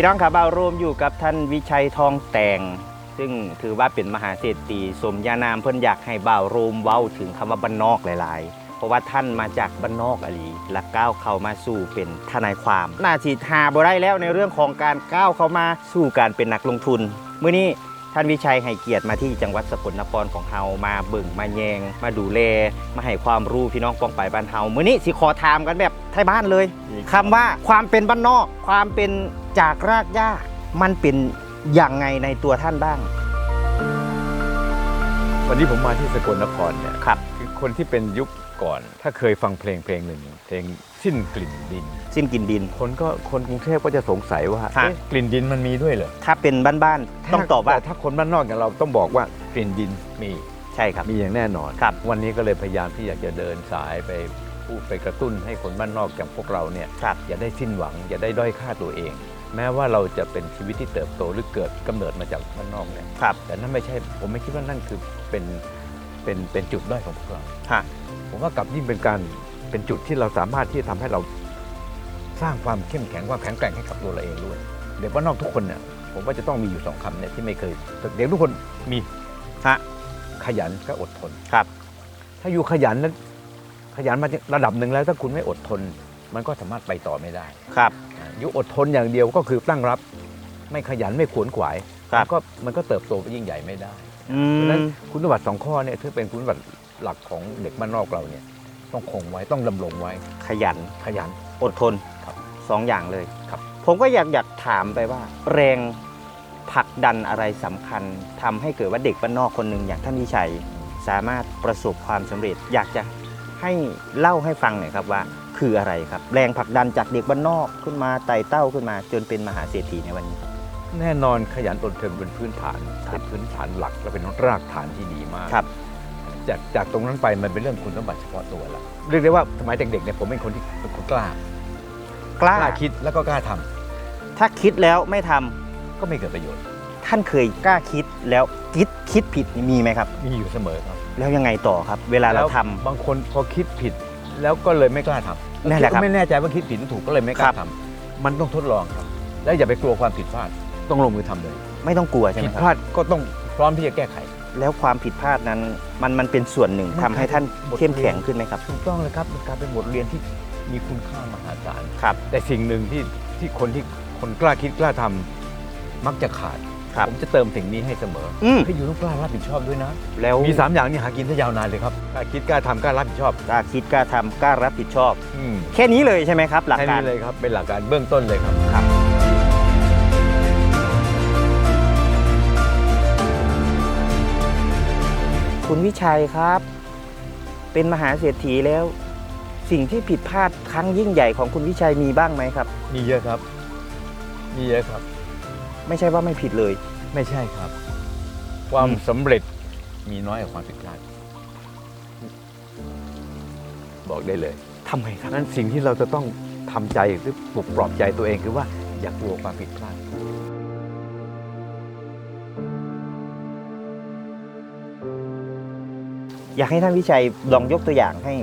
พี่น้องครับบ่าวรวมอยู่กับท่านวิชัยทองแต่ง ซึ่งถือว่าเป็นมหาเศรษฐีสมญานามเพิ่นอยากให้บ่าวรูมเว้าถึงคำว่าบ้านนอกหลาย ๆ เพราะว่าท่านมาจากบ้านนอกอลีและก้าวเข้ามาสู่เป็นทนายความน่าสิหาบ่ได้แล้วในเรื่องของการก้าวเข้ามาสู่การเป็นนักลงทุนมื้อนี้ ท่านวิชัยให้เกียรติมาที่จังหวัดสกลนครของเฮามาเบิ่งมาแยง มาดูแลมาให้ความรู้พี่น้องป้องไปบ้านเฮามื้อนี้สิขอถามกันแบบไทยบ้านเลยคำว่าความเป็นบ้านนอก ความเป็นจากรากหญ้ามันเป็นอย่างไงในตัวท่านบ้าง วันนี้ผมมาที่สกลนครเนี่ยครับคือคนที่เป็นยุคก่อน ถ้าเคยฟังเพลงเพลงหนึ่งเพลง สิ้นกลิ่นดิน สิ้นกินดิน คนก็คนกรุงเทพก็จะสงสัยว่าฮะ เอ๊ะกลิ่นดินมันมีด้วยเหรอถ้าเป็นบ้านๆต้องตอบว่าถ้าคนบ้านนอกอย่างเราต้องบอกว่ากลิ่นดินมีใช่ครับ มีอย่างแน่นอนครับ วันนี้ก็เลยพยายามที่อยากจะเดินสายไปพูดไปกระตุ้นให้คนบ้านนอกอย่างพวกเราเนี่ย ครับ อย่าได้สิ้นหวัง อย่าได้ด้อยค่าตัวเอง แม้ว่าเราจะเป็นชีวิตที่เติบโตหรือเกิดกำเนิดมาจากบ้านนอกเนี่ยครับแต่นั่นไม่ใช่ผมไม่คิดว่านั่นคือเป็นเป็นเป็นจุดด้อยของพวกเรา ฮะผมว่ากลับยิ่งเป็นการ เป็นจุดที่เราสามารถที่จะทำให้เราสร้างความเข้มแข็งความแข็งแกร่งให้กับตัวเราเองด้วย เด็กบ้านนอกทุกคนเนี่ยผมว่าจะต้องมีอยู่สองคำเนี่ยที่ไม่เคยเด็กทุกคนมีฮะขยันก็อดทนครับ ถ้าอยู่ขยันนั้นขยันมาระดับหนึ่งแล้ว ถ้าคุณไม่อดทน มันก็สามารถไปต่อไม่ได้ครับอ่าอยู่อดทนอย่างเดียวก็คือตั้งรับ ไม่ขยันไม่ขวนขวายครับมันก็มันก็เติบโตไปยิ่งใหญ่ไม่ได้อืเพราะฉะนั้นมคุณสมบัติสองข้อเนี่ยถือเป็นคุณสมบัติหลักของเด็กบ้านนอกเราเนี่ย ต้องคงไว้ต้องดำรงไว้ขยันขยัน อดทนครับสองอย่างเลยครับ ผมก็อยากอยากถามไปว่า แรงผลักดันอะไรสำคัญทำให้เกิดว่าเด็กบ้านนอกคนหนึ่งอย่างท่านวิชัยสามารถประสบความสำเร็จ อยากจะให้เล่าให้ฟังหน่อยครับว่า คืออะไรครับ แรงผลักดันจากเด็กบ้านนอกขึ้นมาไต่เต้าขึ้นมา จนเป็นมหาเศรษฐีในวันนี้ แน่นอนขยันอดทนเป็นพื้นฐานครัเป็บนพื้นฐานหลักและเป็นรากฐานที่ดีมาก ครับ จากจากตรงนั้นไปมันเป็นเรื่องคุณสมบัติเฉพาะตัวละเรียกได้ว่าสมัยเด็กๆเนี่ยผมเป็นคนที่เป็นคนกล้ากล้ากล้าคิดแล้วก็กล้าทำถ้าคิดแล้วไม่ทำก็ไม่เกิดประโยชน์ ท่านเคยกล้าคิดแล้วคิดคิดผิดนี่มีไหมครับ มีอยู่เสมอครับ แล้วยังไงต่อครับ เวลาเราแล้วทำบางคนพอคิดผิดแล้วก็เลยไม่กล้าทำนั่นแหละครับไม่แน่ใจว่าคิดผิดหรือถูกก็เลยไม่กครัล้าบทำมันต้องทดลองครับ แล้วอย่าไปกลัวความผิดพลาด ต้องลงมือทำเลย ไม่ต้องกลัวใช่ไหผิมดคพรับลาดก็ต้องพร้อมที่จะแก้ไข แล้วความผิดพลาดนั้นมันมันเป็นส่วนหนึ่งมันทำให้ท่านบทเรียนเข้มแข็งขึ้นไหมครับ ถูกต้องเลยครับมันกลายเป็นบทเรียนที่มีคุณค่ามหาศาลครับ แต่สิ่งหนึ่งที่ที่คนที่คนกล้าคิดกล้าทำมักจะขาด ครับ ผมจะเติมสิ่งนี้ให้เสมออืมให้อยู่ต้องกล้ารับผิดชอบด้วยนะ แล้วมี 3 อย่างนี้หากินได้ยาวนานเลยครับกล้าคิดกล้าทำกล้ารับผิดชอบกล้าคิดกล้าทำกล้ารับผิดชอบ อืมแค่นี้เลยใช่ไหมครับ หลักแค่การ นี้เลยครับเป็นหลักการเบื้องต้นเลยครับ ครับคุณวิชัยครับ เป็นมหาเศรษฐีแล้ว สิ่งที่ผิดพลาดครั้งยิ่งใหญ่ของคุณวิชัยมีบ้างไหมครับ มีเยอะครับ มีเยอะครับ ไม่ใช่ว่าไม่ผิดเลย ไม่ใช่ครับ ความอืมสำเร็จมีน้อยกว่าความผิดพลาดบอกได้เลยทำไมครับ นั้นสิ่งที่เราจะต้องทำใจหรือปลุกปลอบใจตัวเองคือว่าอย่ากลัวความผิดพลาด อยากให้ท่านวิชัยลองยกตัวอย่างให้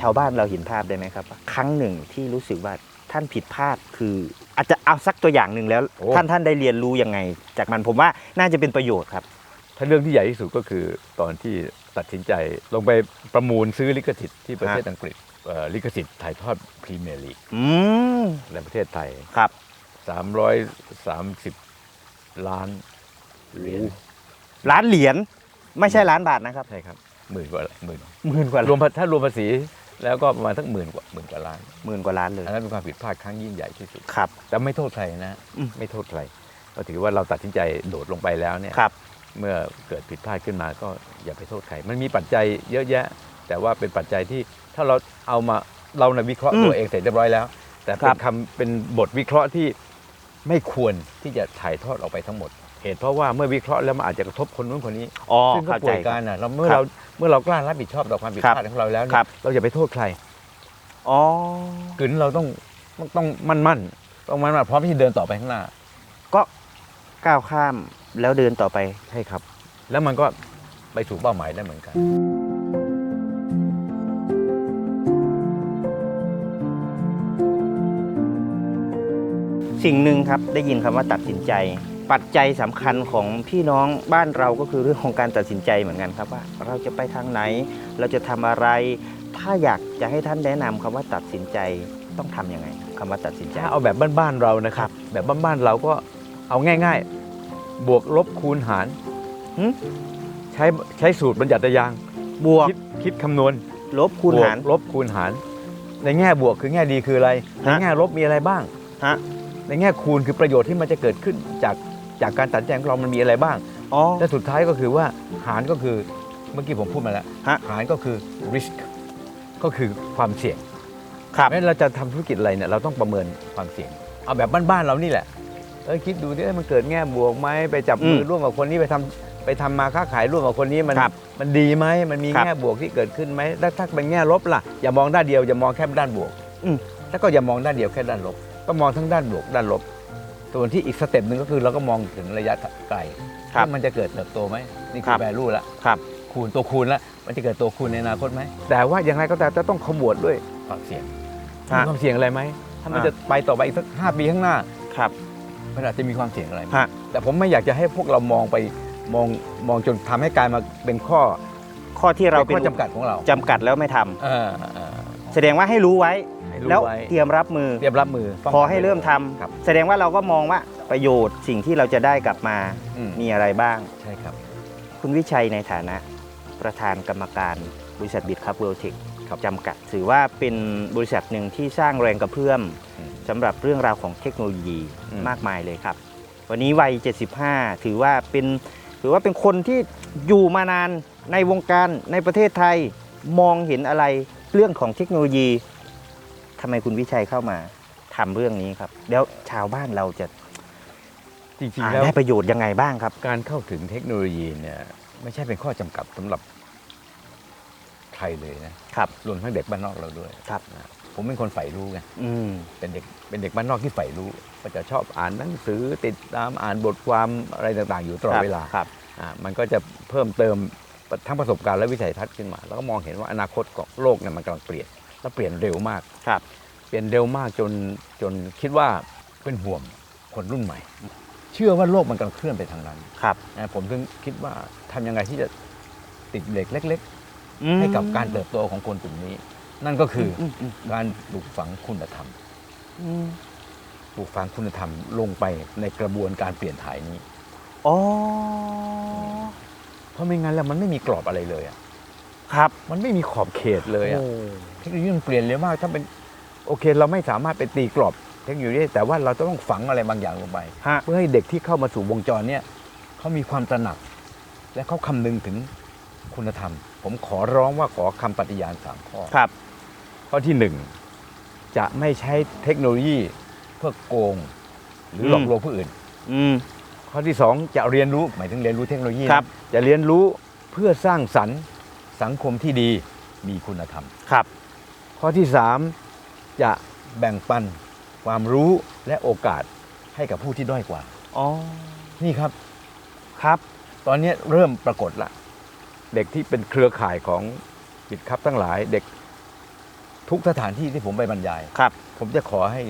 ชาวบ้านเราเห็นภาพได้ไหมครับว่าครั้งหนึ่งที่รู้สึกว่าท่านผิดพลาดคืออาจจะเอาสักตัวอย่างหนึ่งแล้ว โอ้ ท่านท่านได้เรียนรู้ยังไง จากมันผมว่าน่าจะเป็นประโยชน์ครับ ถ้าเรื่องที่ใหญ่ที่สุดก็คือตอนที่ตัดสินใจลงไปประมูลซื้อลิขสิทธิ์ที่ประเทศฮะอังกฤษเอ่อลิขสิทธิ์ถ่ายทอดพรีเมียร์ลีกอืมในประเทศไทย ครับ 330 ล้านเหรียญล้านเหรียญไม่ใช่ล้านบาทนะครับ ใช่ครับ หมื่นกว่าหมื่นหมื่นกว่ารวมภาถ้ารวมภาษีแล้วก็ประมาณทั้งหมื่นกว่าหมื่นกว่าล้านหมื่นกว่าล้านเลยอันนั้นเป็นความผิดพลาดครั้งยิ่งใหญ่ที่สุดครับแต่ไม่โทษใครนะอืมไม่โทษใครก็ถือว่าเราตัดสินใจโดดลงไปแล้วเนี่ยครับ เมื่อเกิดผิดพลาดขึ้นมาก็อย่าไปโทษใครมันมีปัจจัยเยอะแยะ แต่ว่าเป็นปัจจัยที่ถ้าเราเอามาเรานะวิเคราะห์อืมตัวเองเสร็จเรียบร้อยแล้ว แต่ครัเป็นบคำเป็นบทวิเคราะห์ที่ไม่ควรที่จะถ่ายทอดออกไปทั้งหมด เหตุเพราะว่าเมื่อวิเคราะห์แล้วมันอาจจะกระทบคนนู้นคนนี้อ๋อซึ่งก็เข้าป่ใจวยคการับรน่ะเราเมื่อครับเราเมื่อเรากล้ารับผิดชอบต่อความผิดครับพลาดของเราแล้วเนี่ครัยบ เราอย่าไปโทษใครอ๋อ กึนเราต้องต้องต้องมั่นมั่นต้องมั่นมั่นพร้อมที่จะเดินต่อไปข้างหน้าก็ก้าวข้ามแล้วเดินต่อไป ใช่ครับ แล้วมันก็ไปสู่เป้าหมายได้เหมือนกันสสิ่งหนึ่งครับได้ยินคำว่าตัดสินใจ ปัจจัยสำคัญของพี่น้องบ้านเราก็คือเรื่องของการตัดสินใจเหมือนกันครับว่า เราจะไปทางไหน เราจะทำอะไร ถ้าอยากจะให้ท่านแนะนำคำว่าตัดสินใจต้องทำยังไงคำว่าตัดสินใจถ้าเอาแบบบ้านๆเรานะครับ แบบบ้านๆเราก็เอาง่าย ๆ บวกลบคูณหารหึใช้ใช้สูตรบัญญัติยางบวกคิดคิดคำนวณ ลบคูณหารบวกลบคูณหาร ในแง่บวกคือแง่ดีคืออะไรในฮะแง่ลบมีอะไรบ้างฮะในแง่คูณคือประโยชน์ที่มันจะเกิดขึ้นจาก จากการตัดสินใจของเรามันมีอะไรบ้าง อ๋อ และสุดท้ายก็คือว่าหารก็คือเมื่อกี้ผมพูดมาแล้วฮะ หารก็คือ risk ก็คือความเสี่ยงครับเพราะฉะนั้นเราจะทำธุรกิจอะไรเนี่ยเราต้องประเมินความเสี่ยง เอาแบบบ้านๆเรานี่แหละเออคิดดูดิเอ้ยมันเกิดแง่บวกไหมไปจับมือมร่วมกับคนนี้ไปทำไปทำมาค้าขายร่วมกับคนนี้มันครับมันดีไหมมันมีครับแง่บวกที่เกิดขึ้นไหมแล้วถ้าเป็นแง่ลบล่ะอย่ามองด้านเดียวอย่ามองแค่ด้านบวกอืม แล้วก็อย่ามองด้านเดียวแค่ด้านลบก็มองทั้งด้านบวกด้านลบ ส่วนที่อีกสเต็ปหนึ่งก็คือเราก็มองถึงระยะไกลครับว่ามันจะเกิดเติบโตไหมนี่คคืรัอบ แวลูละครับ คูณตัวคูณแล้วมันจะเกิดตัวคูณในอนาคตไหมแต่ว่าอย่างไรก็ตามจะต้องขมวดด้วยความเสี่ยงฮะมีความเสี่ยงอะไรไหมถ้ามันอ่า จะไปต่อไปอีกสักห้าปีข้างหน้า ครับ มันอาจจะมีความเสี่ยงอะไรไหมฮะ แต่ผมไม่อยากจะให้พวกเรามองไปมองมองจนทำให้กลายมาเป็นข้อข้อที่เราเป็นเป็นข้อจำกัดของเราจำกัดแล้วไม่ทำ เออเออ แสดงว่าให้รู้ไว้ ให้รู้แล้วไว้ เตรียมรับมือ เตรียมรับมือป้งพอกันให้เริ่มทำครับ แสดงว่าเราก็มองว่าประโยชน์สิ่งที่เราจะได้กลับมาอืม มีอะไรบ้าง ใช่ครับ คุณวิชัยในฐานะประธานกรรมการบริษัทบิดคัพเวิลด์เทคจำกัด ถือว่าเป็นบริษัทหนึ่งที่สร้างแรงกระเพื่อมอืมสำหรับเรื่องราวของเทคโนโลยีอืม มากมายเลยครับ วันนี้วัย 75 ถือว่าเป็นถือว่าเป็นคนที่อยู่มานานในวงการในประเทศไทยมองเห็นอะไร เรื่องของเทคโนโลยีทำไมคุณวิชัยเข้ามาทำเรื่องนี้ครับ แล้วชาวบ้านเราจะจริงอ่าๆแล้ว ได้ประโยชน์ยังไงบ้างครับ การเข้าถึงเทคโนโลยีเนี่ยไม่ใช่เป็นข้อจำกัดสำหรับใครเลยนะครับ รวมทั้งเด็กบ้านนอกเราด้วยครับ นะผมเป็นคนใฝ่รู้ไงอืม เป็นเด็กเป็นเด็กบ้านนอกที่ใฝ่รู้ ก็จะชอบอ่านหนังสือติดตามอ่านบทความอะไรต่างๆ อยู่ตลอดเวลาครับ อ่ามันก็จะเพิ่มเติม ทั้งประสบการณ์และวิสัยทัศน์ขึ้นมา แล้วก็มองเห็นว่าอนาคตของโลกเนี่ยมันกำลังเปลี่ยนแล้วเปลี่ยนเร็วมากครับเปลี่ยนเร็วมากจนจนคิดว่าเป็นห่วงคนรุ่นใหม่ เชื่อว่าโลกมันกำลังเคลื่อนไปทางนั้นครับนะผมถึงคิดว่าทำยังไงที่จะติดเหล็กเล็กอืมๆให้กับการเติบโตของคนกลุ่มนี้ นั่นก็คืออมอืมการปลูกฝังคุณธรรมอืมปลูกฝังคุณธรรมลงไปในกระบวนการเปลี่ยนถ่ายนี้ อ๋อเพ ราะไม่งั้นแล้วมันไม่มีกรอบอะไรเลยอะครับมันไม่มีขอบเขตเลยอะโเทคโนโลยีมันเปลี่ยนเร็วมากถ้าเป็นโอเค เราไม่สามารถไปตีกรอบเทคโนโลยีได้แต่ว่าเราต้องฝังอะไรบางอย่างลงไป ฮะเพื่อให้เด็กที่เข้ามาสู่วงจรเนี่ยเขามีความตระหนัก และเขาคำนึงถึงคุณธรรม ผมขอร้องว่าขอคำปฏิญาณสามข้อ ครับ ข้อที่หนึ่งจะไม่ใช้เทคโนโลยีเพื่อโกง หรือหลอกลวงผู้อื่น อืม ข้อที่สองจะเรียนรู้หมายถึงเรียนรู้เทคโนโลยีนะครับ จะเรียนรู้เพื่อสร้างสรรค์สังคมที่ดีมีคุณธรรมครับ ข้อที่ 3 จะแบ่งปันความรู้และโอกาสให้กับผู้ที่ด้อยกว่าอ๋อนี่ครับครับ ตอนนี้เริ่มปรากฏละเด็กที่เป็นเครือข่ายของบิดครับทั้งหลายเด็กทุกสถานที่ที่ผมไปบรรยายครับ ผมจะขอให้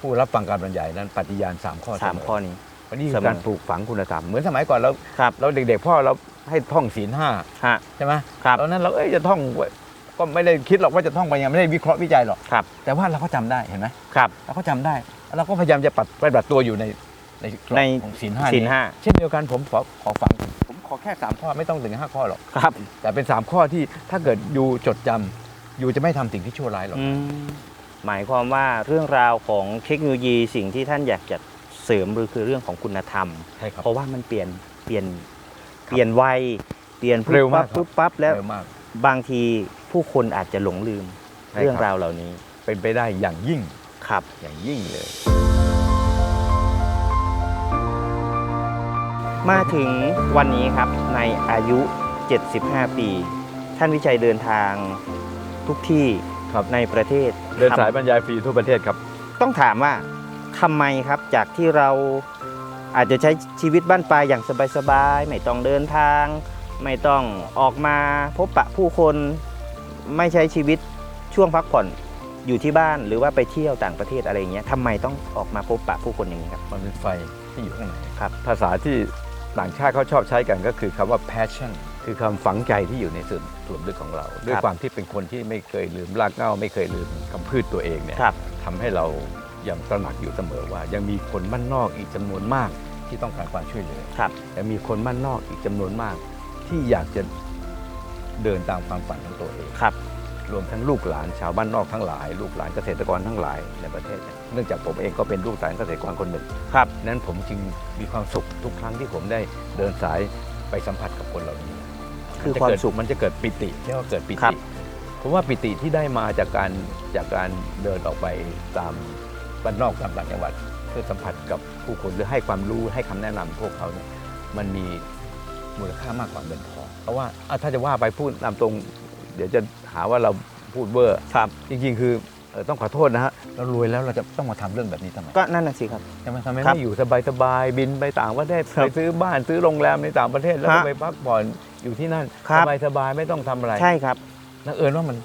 ผู้รับฟังการบรรยายนั้นปฏิญาณ3ข้อสามเสมข้อนี้ วันนี้เสคือมอการปลูกฝังคุณธรรมเหมือนสมัยก่อนเราครับเราเด็ก ๆ พ่อเราให้ท่องศีลห้าฮะใช่ไหมครับตอนนั้นเราเอ้ยจะท่องไว้ก็ไม่ได้คิดหรอกว่าจะท่องไปยังไม่ได้วิเคราะห์วิจัยหรอกครับแต่ว่าเราก็จำได้เห็นไหมครับเราก็จำได้เราก็พยายามจะปฏิปฏิบัติตัวอยู่ในในกรอบในของศีลห้าศีลนี้ห้าเช่นเดียวกันผมขอขอฟังผมขอแค่3ข้อไม่ต้องถึง5ข้อหรอกครับ แต่เป็น 3 ข้อที่ถ้าเกิดอยู่จดจำอยู่จะไม่ทำสิ่งที่ชั่วร้ายหรอกอืมหมายความว่าเรื่องราวของเทคโนโลยีสิ่งที่ท่านอยากจะ เสริมหรือคือเรื่องของคุณธรรม ใช่ครับ เพราะว่ามันเปลี่ยนเปลี่ยนครับเปลี่ยนวัยเปลี่ยนปุ๊บเร็วมากปั๊บครับ ปุ๊บปั๊บแล้วเร็วมาก บางทีผู้คนอาจจะหลงลืมใช่ครับ เรื่องราวเหล่านี้เป็นไปได้อย่างยิ่งครับ อย่างยิ่งเลย มาถึงวันนี้ครับในอายุ 75 ปี ท่านวิชัยเดินทางทุกที่ครับ ในประเทศเดินสายทำบรรยายฟรีทั่วประเทศครับ ต้องถามว่า ทำไมครับจากที่เราอาจจะใช้ชีวิตบ้านปลายอย่างสบายๆไม่ต้องเดินทาง ไม่ต้องออกมาพบปะผู้คนไม่ใช้ชีวิตช่วงพักผ่อนอยู่ที่บ้านหรือว่าไปเที่ยวต่างประเทศอะไรอย่างเงี้ยทำไมต้องออกมาพบปะผู้คนอย่างนี้ครับมันเป็นไฟที่อยู่ข้างในครับ ภาษาที่ต่างชาติเขาชอบใช้กันก็คือคำว่า passion คือคำฝังใจที่อยู่ในส่วนส่วนลึกของเรา ด้วยความที่เป็นคนที่ไม่เคยลืมรากเหง้าไม่เคยลืมคำพืชตัวเองเนี่ยครับ ทำให้เรา ยังตระหนักอยู่เสมอว่า ยังมีคนบ้านนอกอีกจำนวนมากที่ต้องการความช่วยเหลือครับยังมีคนบ้านนอกอีกจำนวนมาก ที่อยากจะเดินตามความฝันของตัวเองครับรวมทั้งลูกหลานชาวบ้านนอกทั้งหลาย ลูกหลานเกษตรกรทั้งหลายในประเทศเนี่ยเนื่องจากผมเองก็เป็นลูกหลานเกษตรกรคนหนึ่งครับนั้นผมจึงมีความสุขทุกครั้งที่ผมได้เดินสายไปสัมผัสกับคนเหล่านี้ คือจะความเกิดสุขมันจะเกิดปิติเรียกว่าเกิดปิครัติบผมว่าปิติที่ได้มาจากการจากการเดินออกไปตาม บ้านนอกตามต่างจังหวัดเพื่อสัมผัสกับผู้คนหรือให้ความรู้ให้คำแนะนำพวกเขาเนี่ยมันมีมูลค่ามากกว่าเงินทองเพราะว่าอะถ้าจะว่าไปพูดตามตรง เดี๋ยวจะหาว่าเราพูดเวอร์ครับจริงๆ คือเอ่อต้องขอโทษนะฮะเรารวยแล้วเราจะต้องมาทำเรื่องแบบนี้ทำไมก็นั่นน่ะสิครับทำไมทำไมครับไม่อยู่สบายๆบินไปต่างประเทศครับไปซื้อบ้านซื้อโรงแรมในต่างประเทศแล้วก็ฮะไปพักผ่อนอยู่ที่นั่นครับสบายๆไม่ต้องทำอะไรใช่ครับนักเอิญว่ามัน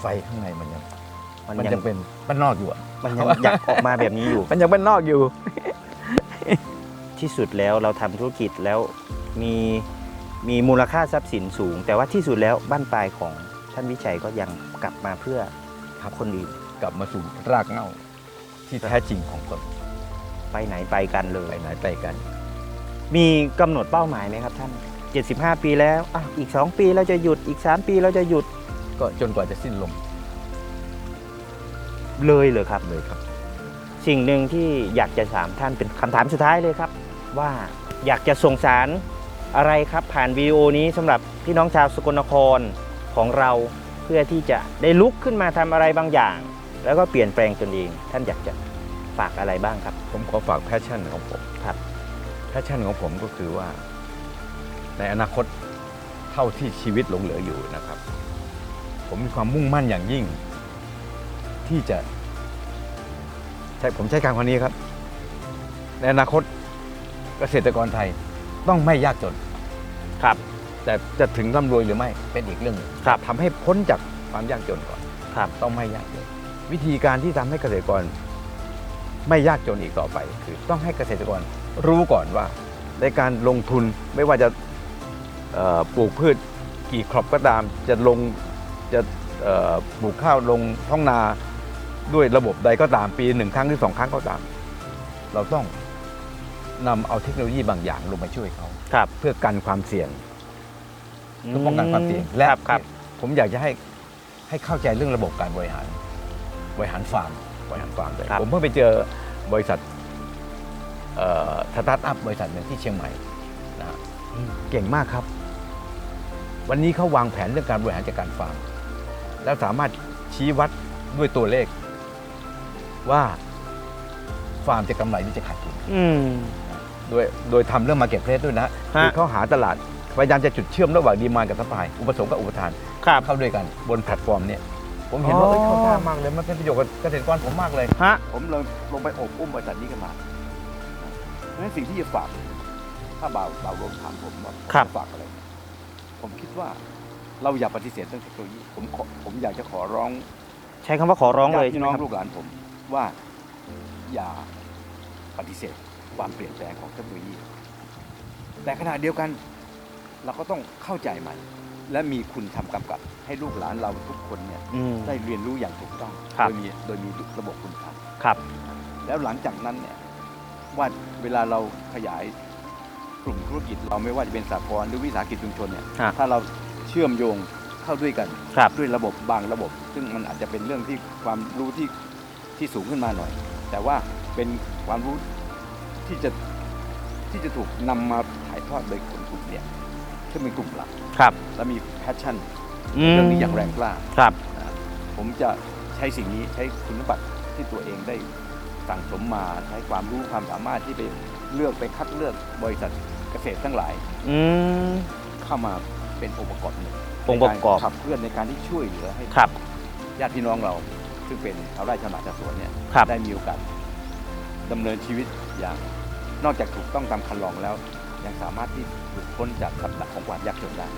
ไฟข้างในมันยังมันมันยัยังงเป็นบ้านนอกอยู่อะ มันยังอยากออกมาแบบนี้อยู่ มันยังบ้านนอกอยู่ ที่สุดแล้วเราทำธุรกิจแล้วมีมีมูลค่าทรัพย์สินสูง แต่ว่าที่สุดแล้วบ้านปลายของท่านวิชัยก็ยังกลับมาเพื่อทับคนอื่นกลับมาสู่รากเหง้าที่แท้จริงของตนไปไหนไปกันเลไปย ไหนไปกัน มีกำหนดเป้าหมายไหมครับท่าน 75 ปีแล้วอะอีก 2 ปีเราจะหยุดอีก 3 ปีเราจะหยุดก็จนกว่าจะสิ้นลม เลยเหรอครับ เลยครับ สิ่งหนึ่งที่อยากจะถามท่านเป็นคำถามสุดท้ายเลยครับ ว่าอยากจะส่งสารอะไรครับ ผ่านวีดีโอนี้สำหรับพี่น้องชาวสกลนครของเราเพื่อที่จะได้ลุกขึ้นมาทำอะไรบางอย่าง แล้วก็เปลี่ยนแปลงตนเอง ท่านอยากจะฝากอะไรบ้างครับ ผมขอฝากแพชชั่นของผมครับ แพชชั่นของผมก็คือว่า ในอนาคตเท่าที่ชีวิตหลงเหลืออยู่นะครับ ผมมีความมุ่งมั่นอย่างยิ่ง ที่จะใช้ผมใช้การคนนี้ครับ ในอนาคตเกษตรกรไทยต้องไม่ยากจน ครับ แต่จะถึงร่ำรวยหรือไม่เป็นอีกเรื่องหนึ่งครับ ทำให้พ้นจากความยากจนก่อน ครับ ต้องไม่ยากจน วิธีการที่ทำให้เกษตรกร ไม่ยากจนอีกต่อไป คือต้องให้เกษตรกรรู้ก่อนว่า ในการลงทุนไม่ว่าจะเอ่อปลูกพืชกี่ครอบก็ตาม จะลงจะเอ่อปลูกข้าวลงท้องนา ด้วยระบบใดก็ตามปีหนึ่งครั้งหรือสองครั้งก็ตาม เราต้องนำเอาเทคโนโลยีบางอย่างลงมาช่วยเขาครับเพื่อกันความเสี่ยงเพื่อป้องกันความเสี่ยงและและครับ ผมอยากจะให้ให้เข้าใจเรื่องระบบการบริหาร บริหารฟาร์มบริหารฟาร์มเลยครับ ผมเพิ่งไปเจอบริษัทเอ่อสตาร์ทอัพบริษัทหนึ่งที่เชียงใหม่นะฮะเก่งมากครับ วันนี้เขาวางแผนเรื่องการบริหารจัดการฟาร์มแล้วสามารถชี้วัดด้วยตัวเลข ว่าฟาร์มจะกำไรหรือจะขาดทุนอืม โดยโดยทำเรื่องมาเก็ตเพลสด้วยนะฮะ คือเขาหาตลาดพยายามจะจุดเชื่อมระหว่างดีมานกับซัพพลายอุปสงค์กับอุปทาน ครับ เข้าด้วยกันบนแพลตฟอร์มเนี่ย ผมเห็นว่าอ๋อ เอ้ยเข้าท่ามากเลยมันเป็นประโยชน์กับเกษตรกรผมมากเลย ฮะ ผมเลยลงไปโอบอุ้มบริษัทนี้กันมาเพราะฉะนั้นสิ่งที่จะฝาก ถ้าบ่าวบ่าวรวมถามผมว่าผมครับ จะฝากอะไร ผมคิดว่าเราอย่าปฏิเสธเรื่องเทคโนโลยีผมขอผมอยากจะขอร้องใช้คำว่าขอร้องเลยญาติใช่พี่ไหมน้องครับ ลูกหลานผม ว่าอย่าปฏิเสธความเปลี่ยนแปลงของเทคโนโลยี แต่ขณะเดียวกันเราก็ต้องเข้าใจมันและมีคุณทำกำกับให้ลูกหลานเราทุกคนเนี่ยอืมได้เรียนรู้อย่างถูกต้องครับโดยมีโดยมีระบบคุณธรรมครับ แล้วหลังจากนั้นเนี่ยว่าเวลาเราขยายกลุ่มธุรกิจ เราไม่ว่าจะเป็นสากลหรือวิสาหกิจชุมชนเนี่ยฮะถ้าเราเชื่อมโยงเข้าด้วยกันครับด้วยระบบบางระบบ ซึ่งมันอาจจะเป็นเรื่องที่ความรู้ที่ ที่สูงขึ้นมาหน่อย แต่ว่าเป็นความรู้ที่จะที่จะถูกนำมาถ่ายทอดโดยคนกลุ่มเนี่ยซึ่งเป็นกลุ่มหลักครับ และมีแพชชั่นอืมเรื่องนี้อย่างแรงกล้าครับนะผมจะใช้สิ่งนี้ใช้คุณสมบัติที่ตัวเองได้สั่งสมมาใช้ความรู้ความสามารถที่ไปเลือกไปคัดเลือกบริษัทเกษตรทั้งหลายอืมเข้ามาเป็นองค์ประกอบหนึ่งองค์ประกอบในาขับเคลื่อนในการที่ช่วยเหลือให้ครับญาติพี่น้องเรา ซึ่งเป็นชาวไร่ชาวนาชาวสวนเนี่ยครับ ได้มีโอกาสดำเนินชีวิตอย่างนอกจากถูกต้องตามคันลองแล้ว ยังสามารถที่หลุดพ้นจากกับดักของความยากจนได้